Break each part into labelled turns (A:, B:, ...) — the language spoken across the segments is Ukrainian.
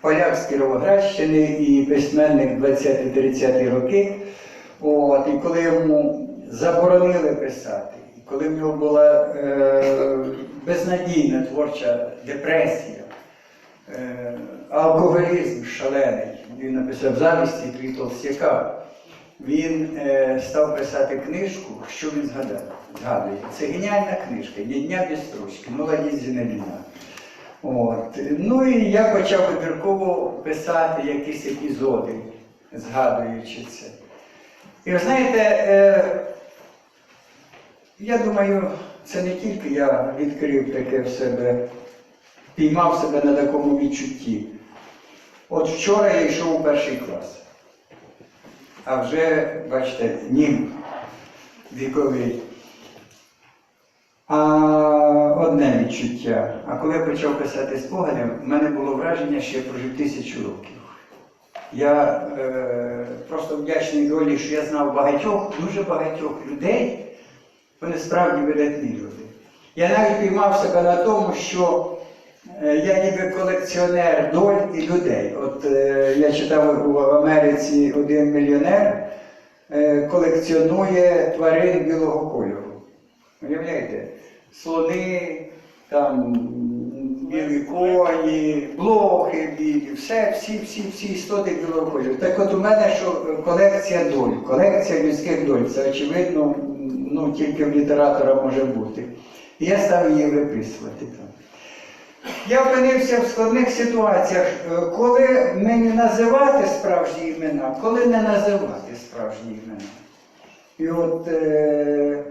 A: поляк з Кіровоградщини і письменник 20-30 роки. От, і коли йому заборонили писати, і коли в нього була е, безнадійна творча депресія, е, алкоголізм шалений, він написав завісті Твій Толстяка, він е, став писати книжку, що він згадав. Згадує. Це геніальна книжка, «Ні дня без строчки, молодість Зіновіна. От. Ну і я почав вибірково писати якісь епізоди, згадуючи це. І ви знаєте, е, я думаю, це не тільки я відкрив таке в себе, піймав себе на такому відчутті. От вчора я йшов у перший клас, а вже, бачите, нім віковий. А одне відчуття. А коли я почав писати спогади, в мене було враження, що я прожив тисячу років. Я е, просто вдячний долі, що я знав багатьох, дуже багатьох людей, вони справді видатні люди. Я навіть піймав себе на тому, що е, я ніби колекціонер доль і людей. От е, я читав у Америці один мільйонер е, колекціонує тварин білого кольору. Уявляєте? Слони, там білі коні, блохи білі, все, всі, всі, всі істоти білого. Так от у мене що колекція доль, колекція людських доль. Це очевидно, ну тільки в літератора може бути. І я став її виписувати там. Я опинився в складних ситуаціях, е, коли мені називати справжні імена, коли не називати справжні імена. І от е,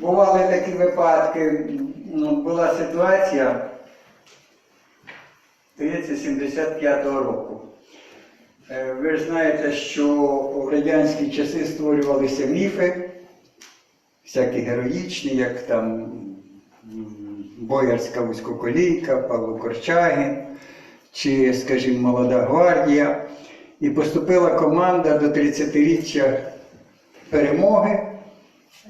A: бували такі випадки, ну, була ситуація, здається, 75-го року. Е, ви ж знаєте, що в радянські часи створювалися міфи, всякі героїчні, як там Боярська вузькоколійка, Павло Корчагін, чи, скажімо, Молода гвардія. І поступила команда до 30-річчя перемоги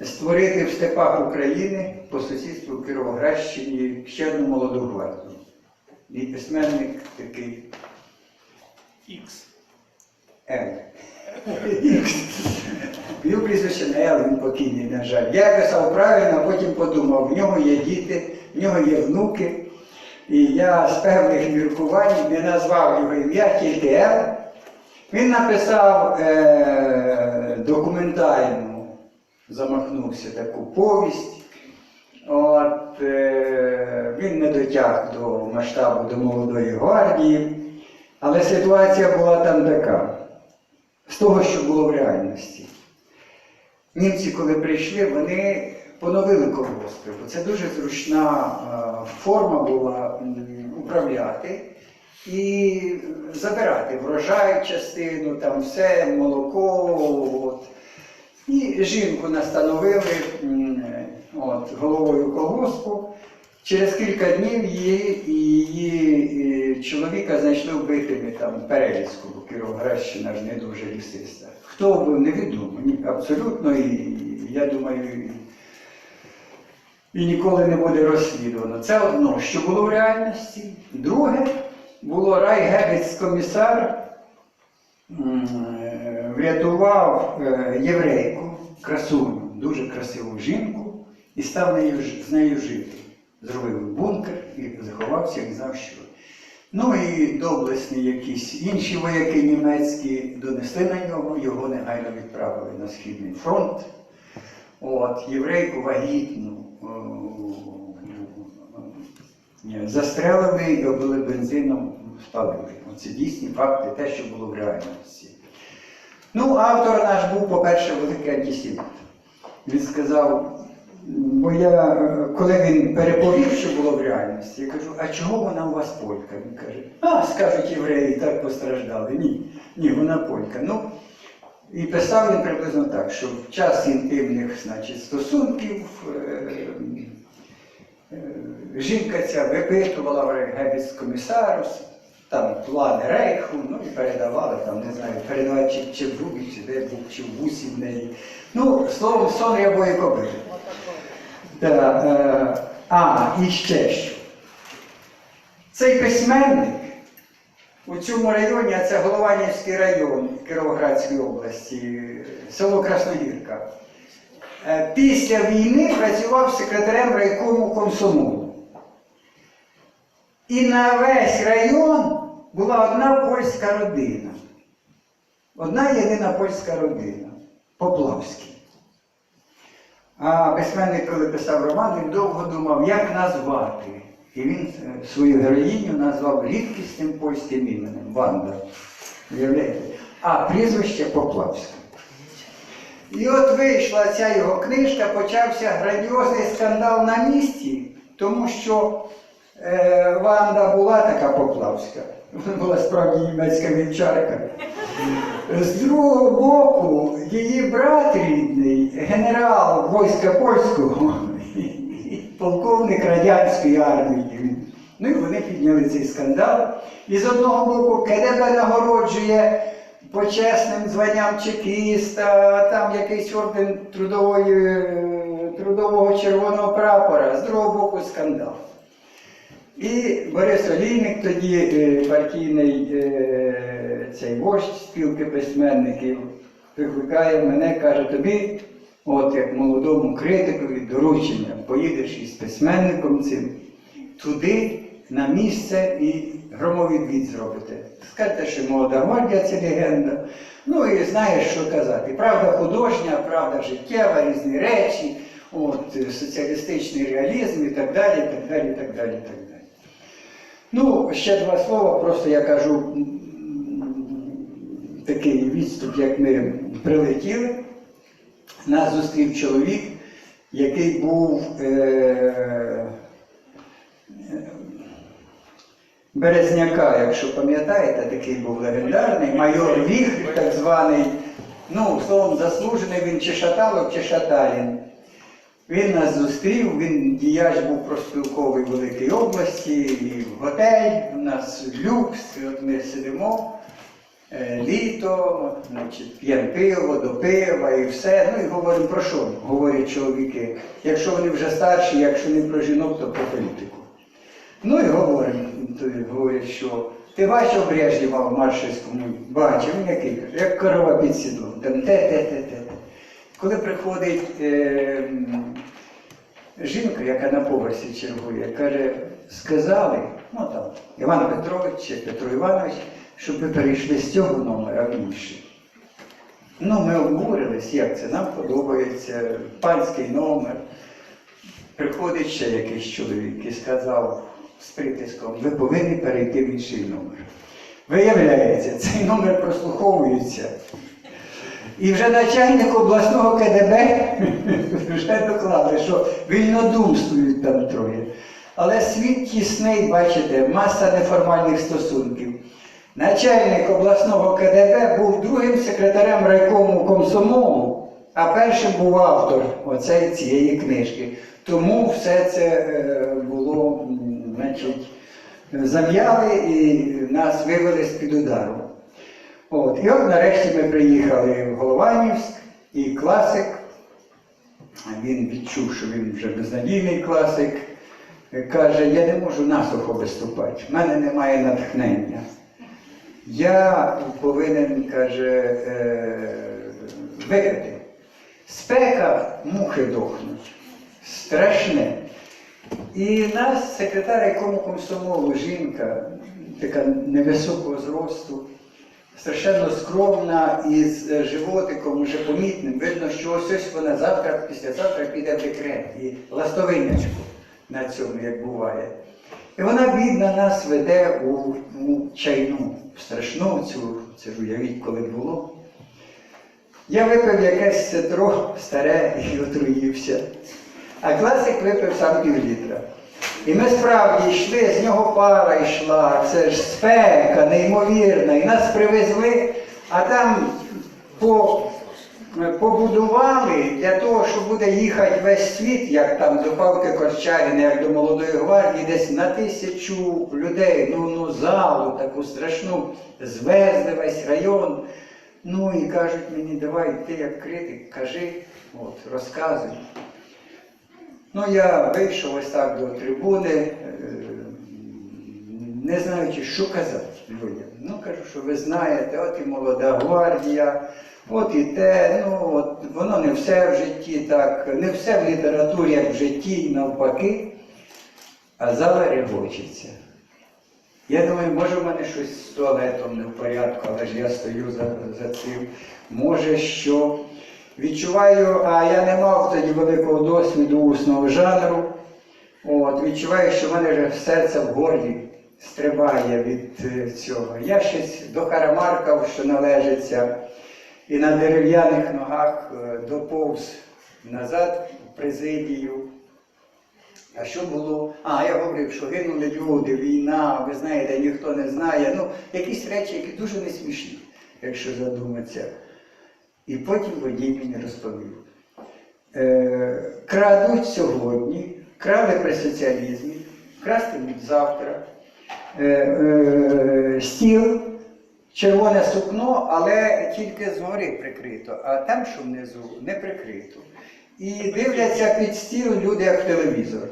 A: створити в степах України по сусідству Кіровоградщині ще одну молоду гвардію. І письменник такий
B: Ікс.
A: Ел. Його прізвище не Ел, він покійний, на жаль. Я писав правильно, а потім подумав, в нього є діти, в нього є внуки. І я з певних міркувань не назвав його ім'я, тільки Ел. Він написав е- документальну, замахнувся таку повість. От, е- він не дотяг до масштабу до молодої гвардії, але ситуація була там така, з того, що було в реальності. Німці, коли прийшли, вони поновили колгоспи, бо це дуже зручна е, форма була управляти і забирати врожай, частину, там все, молоко. От. І жінку настановили от, головою колгоспу. Через кілька днів її її е, чоловіка знайшли вбитими там в бо Кіровоградщина ж не дуже лісиста. Хто вбив, невідомо. Ні, абсолютно, і я думаю, і, ніколи не буде розслідувано. Це одно, що було в реальності. Друге, було райгебець-комісар м, е, врятував е, єврейку, красуню, дуже красиву жінку, і став з нею жити. Зробив бункер і заховався, і знав, що. Ну і доблесні якісь інші вояки німецькі донесли на нього, його негайно відправили на Східний фронт. От, єврейку вагітну застрелили і обили бензином, спалили. Оце дійсні факти, те, що було в реальності. Ну, автор наш був, по-перше, великий антисеміт. Він сказав, бо я, е, коли він переповів, що було в реальності, я кажу, а чого вона у вас полька? Він каже, а, скажуть євреї, так постраждали. Ні, ні, вона полька. Ну, і писав він приблизно так, що в час інтимних значить, стосунків е, е, жінка ця випитувала в гебіс-комісарус, там плани рейху, ну і передавали, там, не знаю, передавали чи, чи в грубі, чи де був, чи в бусі в неї. Ну, словом, сон рябої кобили. Да, е, а, і ще що. Цей письменник у цьому районі, а це Голованівський район Кіровоградської області, село Красногірка. Е, Після війни працював секретарем райкому комсомолу. І на весь район була одна польська родина. Одна єдина польська родина Поплавський. А письменник, коли писав роман, він довго думав, як назвати. І він е, свою героїню назвав рідкісним польським іменем Ванда. Уявляєте? А прізвище Поплавське. І от вийшла ця його книжка, почався грандіозний скандал на місці, тому що Ванда була така Поплавська. Вона була справді німецька вівчарка. З другого боку, її брат рідний, генерал війська польського, полковник радянської армії. Ну і вони підняли цей скандал. І з одного боку КДБ нагороджує почесним званням чекіста, там якийсь орден трудової, е, трудового червоного прапора, з другого боку скандал. І Борис Олійник, тоді е, партійний е, цей вождь спілки письменників, викликає мене, каже, тобі, от як молодому критикові, доручення, поїдеш із письменником цим туди, на місце і громовідвід зробите. Скажете, що молода гвардія це легенда. Ну і знаєш, що казати. Правда художня, правда життєва, різні речі, от, е, соціалістичний реалізм і так далі, і так далі, і так далі, і так далі. Ну, ще два слова, просто я кажу такий відступ, як ми прилетіли. Нас зустрів чоловік, який був е, Березняка, якщо пам'ятаєте, такий був легендарний, майор Віхр, так званий, ну, словом, заслужений він чи Шаталов, чи Шаталін. Він нас зустрів, він діяч був проспілковий в Великій області, і готель, у нас люкс, от ми сидимо, е, літо, п'ємо пиво, до пива і все. Ну і говоримо про що? Говорять чоловіки. Якщо вони вже старші, якщо не про жінок, то про політику. Ну і говоримо, говорять, що ти бачив Брежнєва в Маршальському? Бачив, він який? Як корова під сідлом. Там те-те-те-те. Коли приходить е, жінка, яка на поверсі чергує, каже, сказали, ну там, Іван Петрович чи Петро Іванович, щоб ви перейшли з цього номера в інший. Ну, ми обурились, як це, нам подобається, панський номер. Приходить ще якийсь чоловік і сказав з притиском, ви повинні перейти в інший номер. Виявляється, цей номер прослуховується. І вже начальник обласного КДБ вже доклали, що вільнодумствують там троє. Але світ тісний, бачите, маса неформальних стосунків. Начальник обласного КДБ був другим секретарем райкому комсомолу, а першим був автор оцеї цієї книжки. Тому все це е, було, значить, зам'яли і нас вивели з-під удару. От. І от нарешті ми приїхали в Голованівськ, і класик, він відчув, що він вже безнадійний класик, каже, я не можу насухо виступати, в мене немає натхнення. Я повинен, каже, е, випити. Спека мухи дохнуть. Страшне. І нас, секретар якому комсомолу, жінка, така невисокого зросту, страшенно скромна і з е, животиком уже помітним. Видно, що ось ось вона завтра, післязавтра піде в декрет і ластовинячку на цьому, як буває. І вона бідна нас веде у, у чайну, страшну цю, це ж уявіть, коли було. Я випив якесь ситро старе і отруївся. А класик випив сам пів літра. І ми справді йшли, з нього пара йшла, це ж спека, неймовірна. І нас привезли, а там по, побудували для того, щоб буде їхати весь світ, як там до Павки Корчагіна, як до молодої гвардії, десь на тисячу людей, ну, ну залу таку страшну, звезли весь район. Ну і кажуть мені, давай ти як критик, кажи, от, розказуй. Ну, я вийшов ось так до трибуни, е, не знаючи, що казати людям. Ну, кажу, що ви знаєте, от і молода гвардія, от і те, ну от воно не все в житті так, не все в літературі, як в житті, навпаки, а зала регочеться. Я думаю, може в мене щось з туалетом не в порядку, але ж я стою за, за цим. Може, що відчуваю, а я не мав тоді великого досвіду усного жанру. От, відчуваю, що в мене вже серце в горлі стрибає від е, цього. Я щось дохарамаркав, що належиться, і на дерев'яних ногах е, доповз назад в президію. А що було? А, я говорив, що гинули люди, війна, ви знаєте, ніхто не знає. Ну, якісь речі, які дуже не смішні, якщо задуматися. І потім водій мені розповів. Е, крадуть сьогодні, крали при соціалізмі, красти будуть завтра. Е, е, стіл, червоне сукно, але тільки згори прикрито, а там, що внизу, не прикрито. І дивляться під стіл люди як телевізор.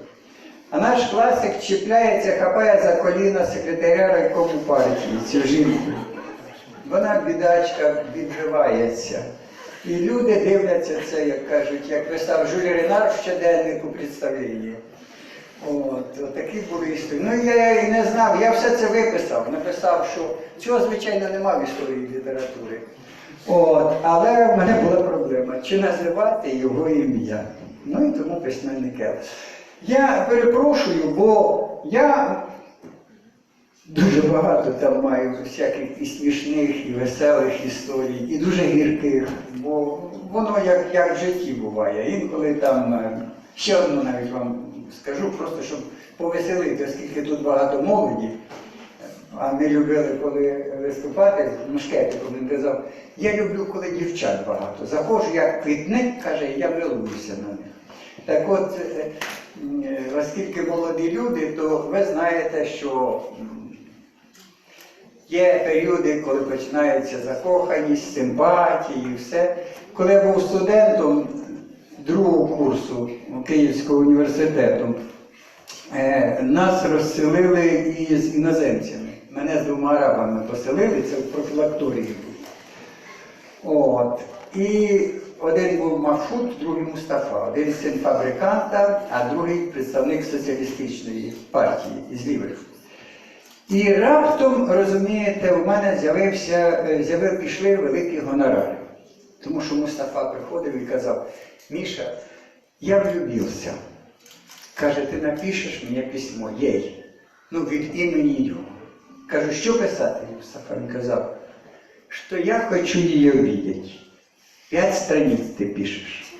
A: А наш класик чіпляється, хапає за коліна секретаря райкому партії, цю жінку. Вона, бідачка, відривається. І люди дивляться це, як кажуть, як писав Жюль Ренар в щоденнику представлення. От, от такі були історії. Ну я і не знав, я все це виписав, написав, що цього, звичайно, нема в історії літератури. От, але в мене була проблема, чи називати його ім'я. Ну і тому письменник Елес. Я перепрошую, бо я дуже багато там маю всяких і смішних, і веселих історій, і дуже гірких, бо воно як, як в житті буває. Інколи там е, ще одну навіть вам скажу, просто щоб повеселити, оскільки тут багато молоді. А ми любили, коли виступати, мушкетиком він казав, я люблю, коли дівчат багато. Заходжу, як квітник, каже, я милуюся на них. Так от, е, е, оскільки молоді люди, то ви знаєте, що є періоди, коли починається закоханість, симпатії і все. Коли я був студентом другого курсу Київського університету, е, нас розселили із іноземцями. Мене з двома арабами поселили, це в профілакторії. От. І один був Махфуд, другий Мустафа, один син фабриканта, а другий представник соціалістичної партії із лівих. І раптом, розумієте, в мене з'явився, е, з'явив, пішли великі гонорари. Тому що Мустафа приходив і казав, Міша, я влюбився. Каже, ти напишеш мені письмо, їй, ну від імені його. Кажу, що писати? Мустафа він казав, що я хочу її обидіти. П'ять страниць ти пишеш.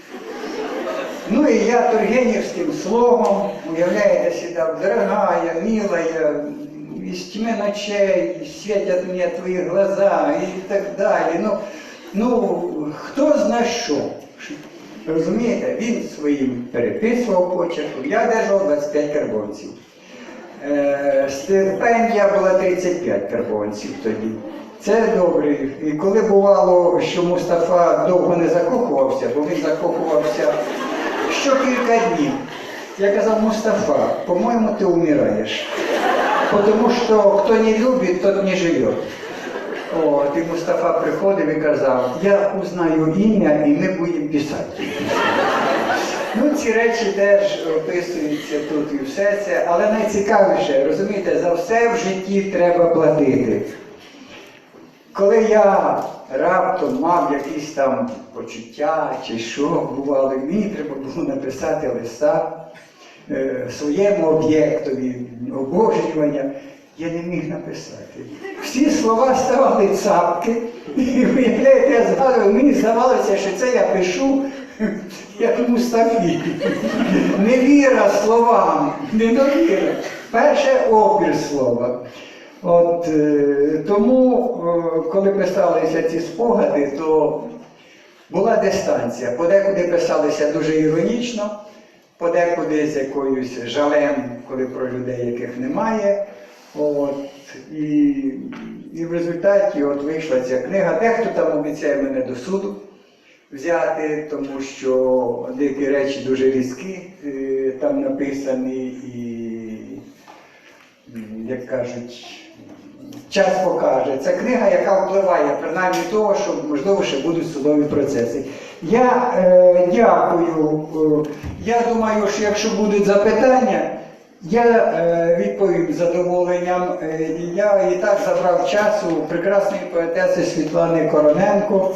A: Ну і я тургенівським слогом, уявляєте, сідав, дорогая, милая, из тьмы ночей светят мне твої глаза і так далі. Ну, ну хто зна що. Розумієте, він своїм переписував почерком, я держав 25 карбонців. Е, стипендія була 35 карбонців тоді. Це добре. І коли бувало, що Мустафа довго не закохувався, бо він закохувався що кілька днів. Я казав, Мустафа, по-моєму, ти умираєш. Потому що хто не любить, тот не живе. От, і Мустафа приходив і казав, я узнаю ім'я і ми будемо писати. Ну, ці речі теж описуються тут і все це, але найцікавіше, розумієте, за все в житті треба платити. Коли я раптом мав якісь там почуття чи що бувало, мені треба було написати листа своєму об'єктові обожнювання, я не міг написати. Всі слова ставали цапки, і виявляєте, я згадував, мені здавалося, що це я пишу як Мустафі. Невіра словам, недовіра. Перше опір слова. От, е, тому, е, коли писалися ці спогади, то була дистанція. Подекуди писалися дуже іронічно, подекуди з якоюсь жалем, коли про людей, яких немає. От, і, і в результаті от вийшла ця книга. Дехто там обіцяє мене до суду взяти, тому що деякі речі дуже різкі е, там написані і як кажуть, час покаже. Це книга, яка впливає принаймні того, що можливо ще будуть судові процеси. Я е, дякую. Е, Я думаю, що якщо будуть запитання, я е, відповім задоволенням. Е, я і так забрав часу прекрасної поетеси Світлани Короненко.